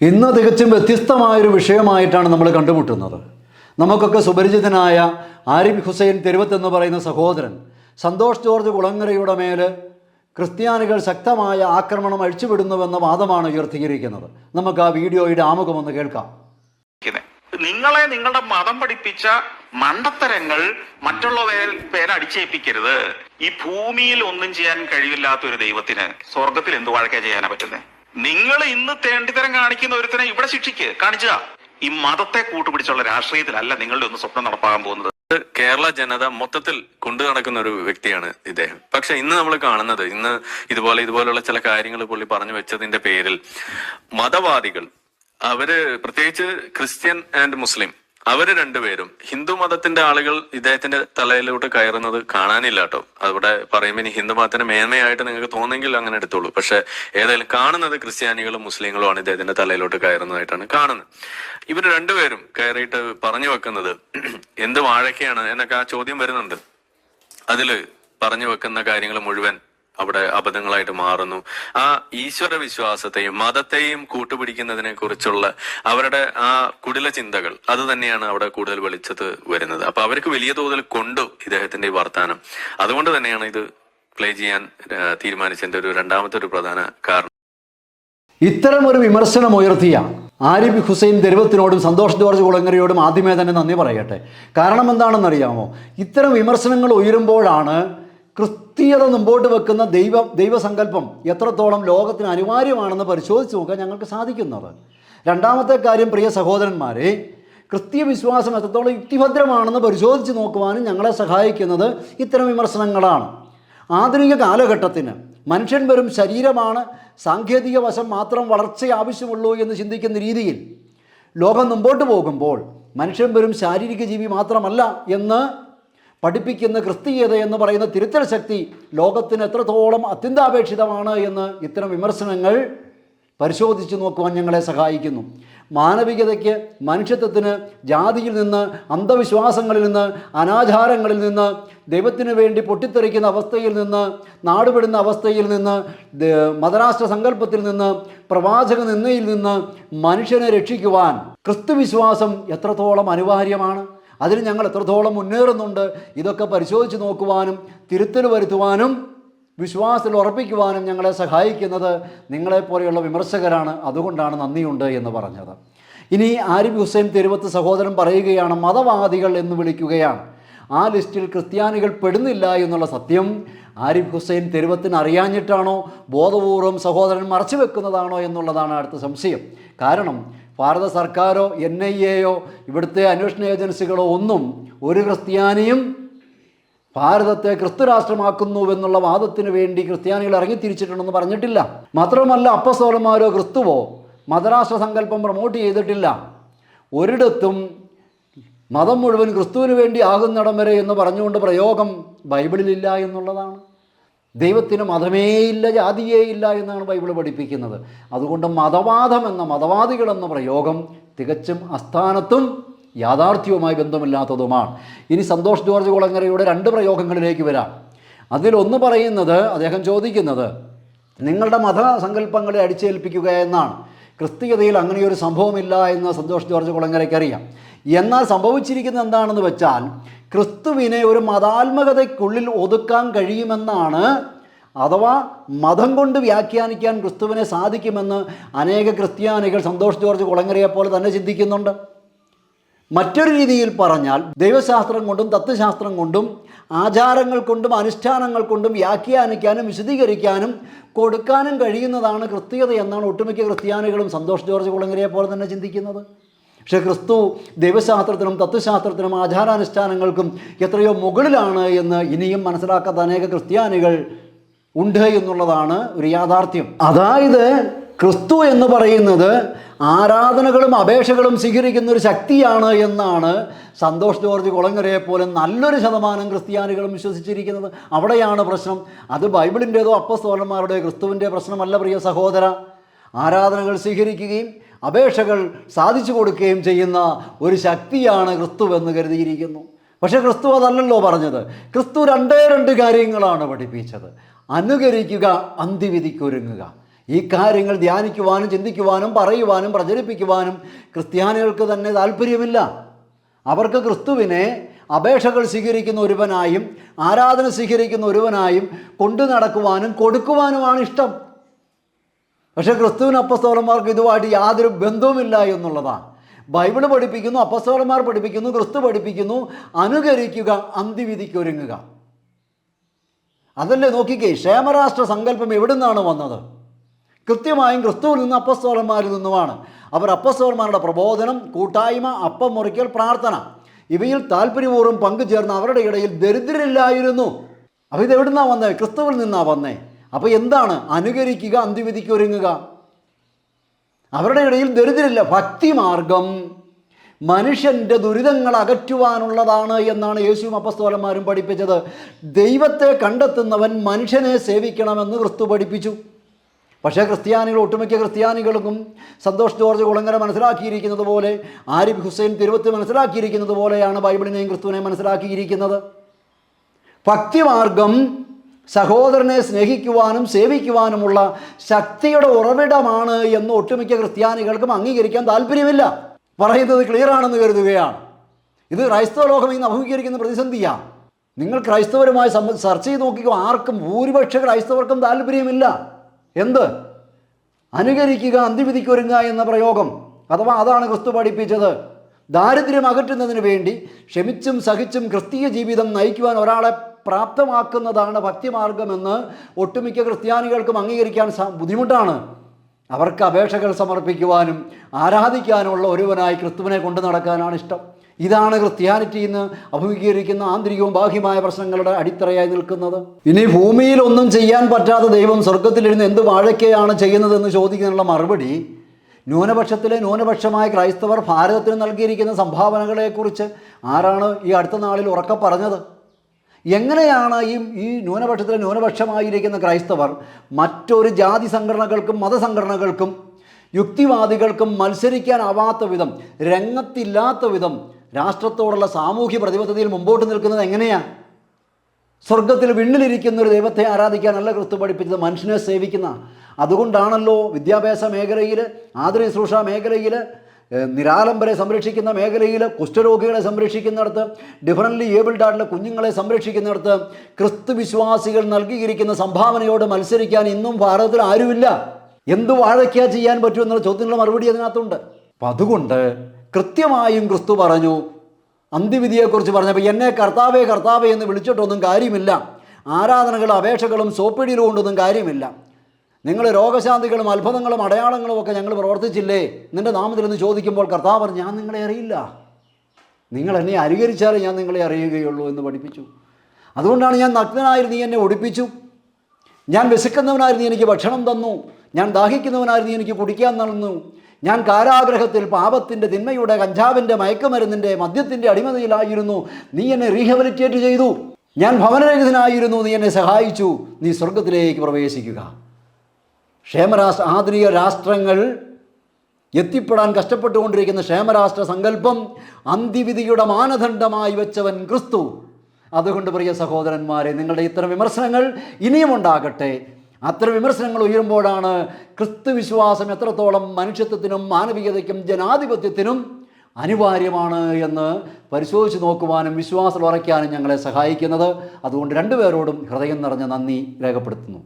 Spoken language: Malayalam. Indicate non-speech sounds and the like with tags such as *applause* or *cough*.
ഇന്ന് തികച്ചും വ്യത്യസ്തമായൊരു വിഷയമായിട്ടാണ് നമ്മൾ കണ്ടുമുട്ടുന്നത്. നമുക്കൊക്കെ സുപരിചിതനായ ആരിഫ് ഹുസൈൻ തെരുവത്ത് എന്ന് പറയുന്ന സഹോദരൻ സന്തോഷ് ജോർജ് കുളങ്ങരയുടെ മേൽ ക്രിസ്ത്യാനികൾ ശക്തമായ ആക്രമണം അഴിച്ചുവിടുന്നുവെന്ന വാദമാണ് ഉയർത്തിയിരിക്കുന്നത്. നമുക്ക് ആ വീഡിയോയുടെ ആമുഖം ഒന്ന് കേൾക്കാം. നിങ്ങളെ നിങ്ങളുടെ മതം പഠിപ്പിച്ച മണ്ടത്തരങ്ങൾ മറ്റുള്ളവരെ പേരടിച്ചേൽപ്പിക്കരുത് ഈ ഭൂമിയിൽ ഒന്നും ചെയ്യാൻ കഴിവില്ലാത്ത ഒരു ദൈവത്തിന് സ്വർഗത്തിൽ എന്ത് വഴക്കാ ചെയ്യാനാ പറ്റുന്നത് നിങ്ങൾ ഇന്ന് തേണ്ടിത്തരം കാണിക്കുന്ന ഒരുത്തനെ ഇവിടെ ശിക്ഷിക്ക്. കാണിച്ചാ ഈ മതത്തെ കൂട്ടുപിടിച്ചുള്ള രാഷ്ട്രീയത്തിലല്ല നിങ്ങളുടെ ഒന്ന് സ്വപ്നം നടപ്പാകാൻ പോകുന്നത്. കേരള ജനത മൊത്തത്തിൽ കൊണ്ടു നടക്കുന്ന ഒരു വ്യക്തിയാണ് ഇദ്ദേഹം. പക്ഷെ ഇന്ന് നമ്മൾ കാണുന്നത് ഇന്ന് ഇതുപോലെ ഇതുപോലെയുള്ള ചില കാര്യങ്ങൾ പുള്ളി പറഞ്ഞു വെച്ചതിന്റെ പേരിൽ മതവാദികൾ അവർ പ്രത്യേകിച്ച് ക്രിസ്ത്യൻ ആൻഡ് മുസ്ലിം അവർ രണ്ടുപേരും ഹിന്ദു മതത്തിന്റെ ആളുകൾ ഇദ്ദേഹത്തിന്റെ തലയിലോട്ട് കയറുന്നത് കാണാനില്ല കേട്ടോ. അവിടെ പറയുമ്പോൾ ഇനി ഹിന്ദു മതത്തിന് മേന്മയായിട്ട് നിങ്ങൾക്ക് തോന്നെങ്കിൽ അങ്ങനെ എടുത്തോളൂ. പക്ഷെ ഏതായാലും കാണുന്നത് ക്രിസ്ത്യാനികളും മുസ്ലിങ്ങളും ആണ് ഇദ്ദേഹത്തിന്റെ തലയിലോട്ട് കയറുന്നതായിട്ടാണ് കാണുന്നത്. ഇവർ രണ്ടുപേരും കയറിയിട്ട് പറഞ്ഞു വെക്കുന്നത് *clears throat* എന്ത് വാഴക്കയാണ് എന്നൊക്കെ ആ ചോദ്യം വരുന്നുണ്ട്. അതിൽ പറഞ്ഞു വെക്കുന്ന കാര്യങ്ങൾ മുഴുവൻ അവിടെ അബദ്ധങ്ങളായിട്ട് മാറുന്നു. ആ ഈശ്വര വിശ്വാസത്തെയും മതത്തെയും കൂട്ടുപിടിക്കുന്നതിനെ കുറിച്ചുള്ള അവരുടെ ആ കുടില ചിന്തകൾ അത് തന്നെയാണ് അവിടെ കൂടുതൽ വെളിച്ചത്ത് വരുന്നത്. അപ്പൊ അവർക്ക് വലിയ തോതിൽ കൊണ്ടു ഇദ്ദേഹത്തിന്റെ വർത്താനം. അതുകൊണ്ട് തന്നെയാണ് ഇത് പ്ലേ ചെയ്യാൻ തീരുമാനിച്ചതിന്റെ ഒരു രണ്ടാമത്തെ ഒരു പ്രധാന കാരണം. ഇത്തരം ഒരു വിമർശനം ഉയർത്തിയ ആരിഫ് ഹുസൈൻ ദരുവത്തിനോടും സന്തോഷ് ജോർജ് കുളങ്ങരയോടും ആദ്യമേ തന്നെ നന്ദി പറയട്ടെ. കാരണം എന്താണെന്നറിയാമോ? ഇത്തരം വിമർശനങ്ങൾ ഉയരുമ്പോഴാണ് ക്രിസ്തീയത മുമ്പോട്ട് വെക്കുന്ന ദൈവ ദൈവസങ്കല്പം എത്രത്തോളം ലോകത്തിന് അനിവാര്യമാണെന്ന് പരിശോധിച്ച് നോക്കാൻ ഞങ്ങൾക്ക് സാധിക്കുന്നത്. രണ്ടാമത്തെ കാര്യം പ്രിയ സഹോദരന്മാരെ ക്രിസ്തീയ വിശ്വാസം എത്രത്തോളം യുക്തിഭദ്രമാണെന്ന് പരിശോധിച്ച് നോക്കുവാനും ഞങ്ങളെ സഹായിക്കുന്നത് ഇത്തരം വിമർശനങ്ങളാണ്. ആധുനിക കാലഘട്ടത്തിന് മനുഷ്യൻ വെറും ശരീരമാണ് സാങ്കേതിക വശം മാത്രം വളർച്ച ആവശ്യമുള്ളൂ എന്ന് ചിന്തിക്കുന്ന രീതിയിൽ ലോകം മുമ്പോട്ട് പോകുമ്പോൾ മനുഷ്യൻ വെറും ശാരീരിക ജീവി മാത്രമല്ല എന്ന് പഠിപ്പിക്കുന്ന ക്രിസ്തീയത എന്ന് പറയുന്ന തിരുത്തൽ ശക്തി ലോകത്തിന് എത്രത്തോളം അത്യന്താപേക്ഷിതമാണ് എന്ന് ഇത്തരം വിമർശനങ്ങൾ പരിശോധിച്ച് നോക്കുവാൻ ഞങ്ങളെ സഹായിക്കുന്നു. മാനവികതയ്ക്ക് മനുഷ്യത്വത്തിന് ജാതിയിൽ നിന്ന് അന്ധവിശ്വാസങ്ങളിൽ നിന്ന് അനാചാരങ്ങളിൽ നിന്ന് ദൈവത്തിനു വേണ്ടി പൊട്ടിത്തെറിക്കുന്ന അവസ്ഥയിൽ നിന്ന് നാടുപെടുന്ന അവസ്ഥയിൽ നിന്ന് മതരാഷ്ട്ര സങ്കല്പത്തിൽ നിന്ന് പ്രവാചക നിന്നയിൽ നിന്ന് മനുഷ്യനെ രക്ഷിക്കുവാൻ ക്രിസ്തുവിശ്വാസം എത്രത്തോളം അനിവാര്യമാണ്? അതിന് ഞങ്ങൾ എത്രത്തോളം മുന്നേറുന്നുണ്ട് ഇതൊക്കെ പരിശോധിച്ച് നോക്കുവാനും തിരുത്തൽ വരുത്തുവാനും വിശ്വാസത്തിൽ ഉറപ്പിക്കുവാനും ഞങ്ങളെ സഹായിക്കുന്നത് നിങ്ങളെപ്പോലെയുള്ള വിമർശകരാണ്. അതുകൊണ്ടാണ് നന്ദിയുണ്ട് എന്ന് പറഞ്ഞത്. ഇനി ആരിഫ് ഹുസൈൻ തെരുവത്ത് സഹോദരൻ പറയുകയാണ് മതവാദികൾ എന്ന് വിളിക്കുകയാണ്. ആ ലിസ്റ്റിൽ ക്രിസ്ത്യാനികൾ പെടുന്നില്ല എന്നുള്ള സത്യം ആരിഫ് ഹുസൈൻ തെരുവത്തിന് അറിയാഞ്ഞിട്ടാണോ ബോധപൂർവം സഹോദരൻ മറച്ചു വെക്കുന്നതാണോ എന്നുള്ളതാണ് അടുത്ത സംശയം. കാരണം ഭാരത സർക്കാരോ എൻ ഐ എയോ ഇവിടുത്തെ അന്വേഷണ ഏജൻസികളോ ഒന്നും ഒരു ക്രിസ്ത്യാനിയും ഭാരതത്തെ ക്രിസ്തുരാഷ്ട്രമാക്കുന്നുവെന്നുള്ള വാദത്തിന് വേണ്ടി ക്രിസ്ത്യാനികൾ ഇറങ്ങിത്തിരിച്ചിട്ടുണ്ടെന്ന് പറഞ്ഞിട്ടില്ല. മാത്രമല്ല അപ്പസോലന്മാരോ ക്രിസ്തുവോ മതരാഷ്ട്ര സങ്കല്പം പ്രൊമോട്ട് ചെയ്തിട്ടില്ല. ഒരിടത്തും മതം മുഴുവൻ ക്രിസ്തുവിന് വേണ്ടി ആകുന്നിടം വരെ എന്ന് പറഞ്ഞുകൊണ്ട് പ്രയോഗം ബൈബിളിലില്ല എന്നുള്ളതാണ്. ദൈവത്തിന് മതമേയില്ല ഇല്ല ജാതിയേ ഇല്ല എന്നാണ് ബൈബിൾ പഠിപ്പിക്കുന്നത്. അതുകൊണ്ട് മതവാദം എന്ന മതവാദികൾ എന്ന പ്രയോഗം തികച്ചും അസ്ഥാനത്തും യാഥാർത്ഥ്യവുമായി ബന്ധമില്ലാത്തതുമാണ്. ഇനി സന്തോഷ് ജോർജ് കുളങ്ങരയുടെ രണ്ട് പ്രയോഗങ്ങളിലേക്ക് വരാം. അതിലൊന്ന് പറയുന്നത് അദ്ദേഹം ചോദിക്കുന്നത് നിങ്ങളുടെ മതസങ്കല്പങ്ങളെ അടിച്ചേൽപ്പിക്കുക എന്നാണ്. ക്രിസ്തീയതയിൽ അങ്ങനെയൊരു സംഭവമില്ല എന്ന് സന്തോഷ് ജോർജ് കുളങ്ങരയ്ക്ക് അറിയാം. എന്നാൽ സംഭവിച്ചിരിക്കുന്നത് എന്താണെന്ന് വെച്ചാൽ ക്രിസ്തുവിനെ ഒരു മതാത്മകതയ്ക്കുള്ളിൽ ഒതുക്കാൻ കഴിയുമെന്നാണ് അഥവാ മതം കൊണ്ട് വ്യാഖ്യാനിക്കാൻ ക്രിസ്തുവിനെ സാധിക്കുമെന്ന് അനേക ക്രിസ്ത്യാനികൾ സന്തോഷ് ജോർജ് കുളങ്ങരയെ പോലെ തന്നെ ചിന്തിക്കുന്നുണ്ട്. മറ്റൊരു രീതിയിൽ പറഞ്ഞാൽ ദൈവശാസ്ത്രം കൊണ്ടും തത്വശാസ്ത്രം കൊണ്ടും ആചാരങ്ങൾ കൊണ്ടും അനുഷ്ഠാനങ്ങൾ കൊണ്ടും വ്യാഖ്യാനിക്കാനും വിശദീകരിക്കാനും കൊടുക്കാനും കഴിയുന്നതാണ് ക്രിസ്തീയത എന്നാണ് ഒട്ടുമിക്ക ക്രിസ്ത്യാനികളും സന്തോഷ് ജോർജ് കുളങ്ങരയെ പോലെ തന്നെ ചിന്തിക്കുന്നത്. പക്ഷേ ക്രിസ്തു ദൈവശാസ്ത്രത്തിനും തത്വശാസ്ത്രത്തിനും ആചാരാനുഷ്ഠാനങ്ങൾക്കും എത്രയോ മുകളിലാണ് എന്ന് ഇനിയും മനസ്സിലാക്കാത്ത അനേക ക്രിസ്ത്യാനികൾ ഉണ്ട് എന്നുള്ളതാണ് ഒരു യാഥാർത്ഥ്യം. അതായത് ക്രിസ്തു എന്ന് പറയുന്നത് ആരാധനകളും അപേക്ഷകളും സ്വീകരിക്കുന്ന ഒരു ശക്തിയാണ് എന്നാണ് സന്തോഷ് ജോർജ് കുളങ്ങരയെ പോലെ നല്ലൊരു ശതമാനം ക്രിസ്ത്യാനികളും വിശ്വസിച്ചിരിക്കുന്നത്. അവിടെയാണ് പ്രശ്നം. അത് ബൈബിളിന്റേതോ അപ്പസ്തോലന്മാരുടെയോ ക്രിസ്തുവിന്റെ പ്രശ്നമല്ല പ്രിയ സഹോദര. ആരാധനകൾ സ്വീകരിക്കുകയും അപേക്ഷകൾ സാധിച്ചു കൊടുക്കുകയും ചെയ്യുന്ന ഒരു ശക്തിയാണ് ക്രിസ്തു ക്രിസ്തുവെന്ന് കരുതിയിരിക്കുന്നു. പക്ഷേ ക്രിസ്തു അതല്ലല്ലോ പറഞ്ഞത്. ക്രിസ്തു രണ്ടേ രണ്ട് കാര്യങ്ങളാണ് പഠിപ്പിച്ചത്. അനുകരിക്കുക അന്തിവിധിക്കൊരുങ്ങുക. ഈ കാര്യങ്ങൾ ധ്യാനിക്കുവാനും ചിന്തിക്കുവാനും പറയുവാനും പ്രചരിപ്പിക്കുവാനും ക്രിസ്ത്യാനികൾക്ക് തന്നെ താല്പര്യമില്ല. അവർക്ക് ക്രിസ്തുവിനെ അപേക്ഷകൾ സ്വീകരിക്കുന്ന ഒരുവനായും ആരാധന സ്വീകരിക്കുന്ന ഒരുവനായും കൊണ്ടു നടക്കുവാനും കൊടുക്കുവാനുമാണ് ഇഷ്ടം. പക്ഷേ ക്രിസ്തുവിന് അപ്പസ്തോലന്മാർക്ക് ഇതുമായിട്ട് യാതൊരു ബന്ധവുമില്ല എന്നുള്ളതാണ് ബൈബിൾ പഠിപ്പിക്കുന്നു അപ്പസ്തോലന്മാർ പഠിപ്പിക്കുന്നു ക്രിസ്തു പഠിപ്പിക്കുന്നു. അനുകരിക്കുക അന്തിവിധിക്കൊരുങ്ങുക അതല്ലേ നോക്കിക്കേ ക്ഷേമരാഷ്ട്ര സങ്കല്പം എവിടെ നിന്നാണ് വന്നത്? കൃത്യമായും ക്രിസ്തുവിൽ നിന്ന് അപ്പസ്തോലന്മാരിൽ നിന്നുമാണ്. അവർ അപ്പസ്തോലന്മാരുടെ പ്രബോധനം കൂട്ടായ്മ അപ്പം മുറിക്കൽ പ്രാർത്ഥന. ഇവയിൽ താല്പര്യപൂർവം പങ്കുചേർന്ന് അവരുടെ ഇടയിൽ ദരിദ്രരില്ലായിരുന്നു. അപ്പോൾ ഇത് എവിടുന്നാണ് വന്നത് ക്രിസ്തുവിൽ നിന്നാണ് വന്നേ? അപ്പോൾ എന്താണ്? അനുകരിക്കുക അന്തിവിധിക്ക് ഒരുങ്ങുക. അവരുടെ ഇടയിൽ ദരിദ്രരില്ല. ഭക്തിമാർഗം മനുഷ്യന്റെ ദുരിതങ്ങൾ അകറ്റുവാനുള്ളതാണ് എന്നാണ് യേശുവും അപ്പസ്തോലന്മാരും പഠിപ്പിച്ചത്. ദൈവത്തെ കണ്ടെത്തുന്നവൻ മനുഷ്യനെ സേവിക്കണമെന്ന് ക്രിസ്തു പഠിപ്പിച്ചു. പക്ഷേ ക്രിസ്ത്യാനികൾ ഒട്ടുമിക്ക ക്രിസ്ത്യാനികൾക്കും സന്തോഷ് ജോർജ് കുളങ്ങര മനസ്സിലാക്കിയിരിക്കുന്നത് പോലെ ആരിഫ് ഹുസൈൻ തിരുവത്ത് മനസ്സിലാക്കിയിരിക്കുന്നത് പോലെയാണ് ബൈബിളിനെയും ക്രിസ്തുവിനെയും മനസ്സിലാക്കിയിരിക്കുന്നത്. ഭക്തിമാർഗം സഹോദരനെ സ്നേഹിക്കുവാനും സേവിക്കുവാനുമുള്ള ശക്തിയുടെ ഉറവിടമാണ് എന്ന് ഒട്ടുമിക്ക ക്രിസ്ത്യാനികൾക്കും അംഗീകരിക്കാൻ താല്പര്യമില്ല. പറയുന്നത് ക്ലിയർ ആണെന്ന് കരുതുകയാണ്. ഇത് ക്രൈസ്തവ ലോകം ഇന്ന് അഭിമുഖീകരിക്കുന്ന പ്രതിസന്ധിയാണ് നിങ്ങൾ ക്രൈസ്തവരുമായി ചർച്ച ചെയ്ത് നോക്കിക്കോ ആർക്കും ഭൂരിപക്ഷ ക്രൈസ്തവർക്കും താല്പര്യമില്ല. എന്ത്? അനുകരിക്കുക അന്തിവിധിക്കൊരുങ്ങുക എന്ന പ്രയോഗം. അഥവാ അതാണ് ക്രിസ്തു പഠിപ്പിച്ചത്. ദാരിദ്ര്യം അകറ്റുന്നതിന് വേണ്ടി ക്ഷമിച്ചും സഹിച്ചും ക്രിസ്തീയ ജീവിതം നയിക്കുവാൻ ഒരാളെ പ്രാപ്തമാക്കുന്നതാണ് ഭക്തിമാർഗമെന്ന് ഒട്ടുമിക്ക ക്രിസ്ത്യാനികൾക്കും അംഗീകരിക്കാൻ ബുദ്ധിമുട്ടാണ്. അവർക്ക് അപേക്ഷകൾ സമർപ്പിക്കുവാനും ആരാധിക്കാനുമുള്ള ഒരുവനായി ക്രിസ്തുവിനെ കൊണ്ടു നടക്കാനാണ് ഇഷ്ടം. ഇതാണ് ക്രിസ്ത്യാനിറ്റി ഇന്ന് അഭിമുഖീകരിക്കുന്ന ആന്തരികവും ബാഹ്യമായ പ്രശ്നങ്ങളുടെ അടിത്തറയായി നിൽക്കുന്നത്. ഇനി ഭൂമിയിൽ ഒന്നും ചെയ്യാൻ പറ്റാത്ത ദൈവം സ്വർഗത്തിലിരുന്ന് എന്ത് വാഴയ്ക്കയാണ് ചെയ്യുന്നതെന്ന് ചോദിക്കുന്നതിനുള്ള മറുപടി ന്യൂനപക്ഷത്തിലെ ന്യൂനപക്ഷമായ ക്രൈസ്തവർ ഭാരതത്തിന് നൽകിയിരിക്കുന്ന സംഭാവനകളെക്കുറിച്ച് ആരാണ് ഈ അടുത്ത നാളിൽ ഉറക്കെ പറഞ്ഞത്? എങ്ങനെയാണ് ഈ ഈ ന്യൂനപക്ഷത്തിലെ ന്യൂനപക്ഷമായിരിക്കുന്ന ക്രൈസ്തവർ മറ്റൊരു ജാതി സംഘടനകൾക്കും മതസംഘടനകൾക്കും യുക്തിവാദികൾക്കും മത്സരിക്കാനാവാത്ത വിധം രംഗത്തില്ലാത്ത വിധം രാഷ്ട്രത്തോടുള്ള സാമൂഹ്യ പ്രതിബദ്ധതയിൽ മുമ്പോട്ട് നിൽക്കുന്നത് എങ്ങനെയാണ് സ്വർഗത്തിൽ വിണ്ണിലിരിക്കുന്ന ഒരു ദൈവത്തെ ആരാധിക്കാനല്ല ക്രിസ്തു പഠിപ്പിച്ചത് മനുഷ്യനെ സേവിക്കുന്ന. അതുകൊണ്ടാണല്ലോ വിദ്യാഭ്യാസ മേഖലയിൽ ആതിരശ്രൂഷ മേഖലയിൽ നിരാലംബരെ സംരക്ഷിക്കുന്ന മേഖലയിൽ കുഷ്ഠരോഗികളെ സംരക്ഷിക്കുന്നിടത്ത് ഡിഫറന്റ്ലി ഏബിൾഡ് ആയിട്ടുള്ള കുഞ്ഞുങ്ങളെ സംരക്ഷിക്കുന്നിടത്ത് ക്രിസ്തു വിശ്വാസികൾ നൽകിയിരിക്കുന്ന സംഭാവനയോട് മത്സരിക്കാൻ ഇന്നും ഭാരതത്തിൽ ആരുമില്ല. എന്ത് വാഴയ്ക്കാ ചെയ്യാൻ പറ്റും എന്നുള്ള ചോദ്യത്തിനുള്ള മറുപടി അതിനകത്തുണ്ട്. അപ്പം അതുകൊണ്ട് കൃത്യമായും ക്രിസ്തു പറഞ്ഞു അന്ത്യവിധിയെക്കുറിച്ച് പറഞ്ഞപ്പോൾ എന്നെ കർത്താവേ കർത്താവേ എന്ന് വിളിച്ചിട്ടൊന്നും കാര്യമില്ല. ആരാധനകളും അപേക്ഷകളും സോപ്പിടിയിലും കൊണ്ടൊന്നും കാര്യമില്ല. നിങ്ങൾ രോഗശാന്തികളും അത്ഭുതങ്ങളും അടയാളങ്ങളും ഒക്കെ ഞങ്ങൾ പ്രവർത്തിച്ചില്ലേ? നിന്റെ നിന്ന് ചോദിക്കുമ്പോൾ കർത്താവ് ഞാൻ നിങ്ങളെ അറിയില്ല. നിങ്ങൾ എന്നെ അനുകരിച്ചാലേ ഞാൻ നിങ്ങളെ അറിയുകയുള്ളൂ എന്ന് പഠിപ്പിച്ചു. അതുകൊണ്ടാണ് ഞാൻ നഗ്നനായിരുന്നു നീ എന്നെ ഒടിപ്പിച്ചു. ഞാൻ വിശക്കുന്നവനായിരുന്നു എനിക്ക് ഭക്ഷണം തന്നു. ഞാൻ ദാഹിക്കുന്നവനായിരുന്നു എനിക്ക് കുടിക്കാൻ നടന്നു ഞാൻ കാരാഗ്രഹത്തിൽ പാപത്തിന്റെ തിന്മയുടെ കഞ്ചാവിന്റെ മയക്കുമരുന്നിന്റെ മദ്യത്തിന്റെ അടിമതിയിലായിരുന്നു. നീ എന്നെ റീഹബിലിറ്റേറ്റ് ചെയ്തു. ഞാൻ ഭവനരഹിതനായിരുന്നു. നീ എന്നെ സഹായിച്ചു. നീ സ്വർഗത്തിലേക്ക് പ്രവേശിക്കുക. ക്ഷേമരാഷ്ട്ര ആധുനിക രാഷ്ട്രങ്ങൾ എത്തിപ്പെടാൻ കഷ്ടപ്പെട്ടുകൊണ്ടിരിക്കുന്ന ക്ഷേമരാഷ്ട്ര സങ്കല്പം അന്തിവിധിയുടെ മാനദണ്ഡമായി വെച്ചവൻ ക്രിസ്തു. അതുകൊണ്ട് പ്രിയ സഹോദരന്മാരെ നിങ്ങളുടെ ഇത്തരം വിമർശനങ്ങൾ ഇനിയും ഉണ്ടാകട്ടെ. അത്തരം വിമർശനങ്ങൾ ഉയരുമ്പോഴാണ് ക്രിസ്തു വിശ്വാസം എത്രത്തോളം മനുഷ്യത്വത്തിനും മാനവികതയ്ക്കും ജനാധിപത്യത്തിനും അനിവാര്യമാണ് എന്ന് പരിശോധിച്ച് നോക്കുവാനും വിശ്വാസം ഉറയ്ക്കാനും ഞങ്ങളെ സഹായിക്കുന്നത്. അതുകൊണ്ട് രണ്ടുപേരോടും ഹൃദയം നിറഞ്ഞ നന്ദി രേഖപ്പെടുത്തുന്നു.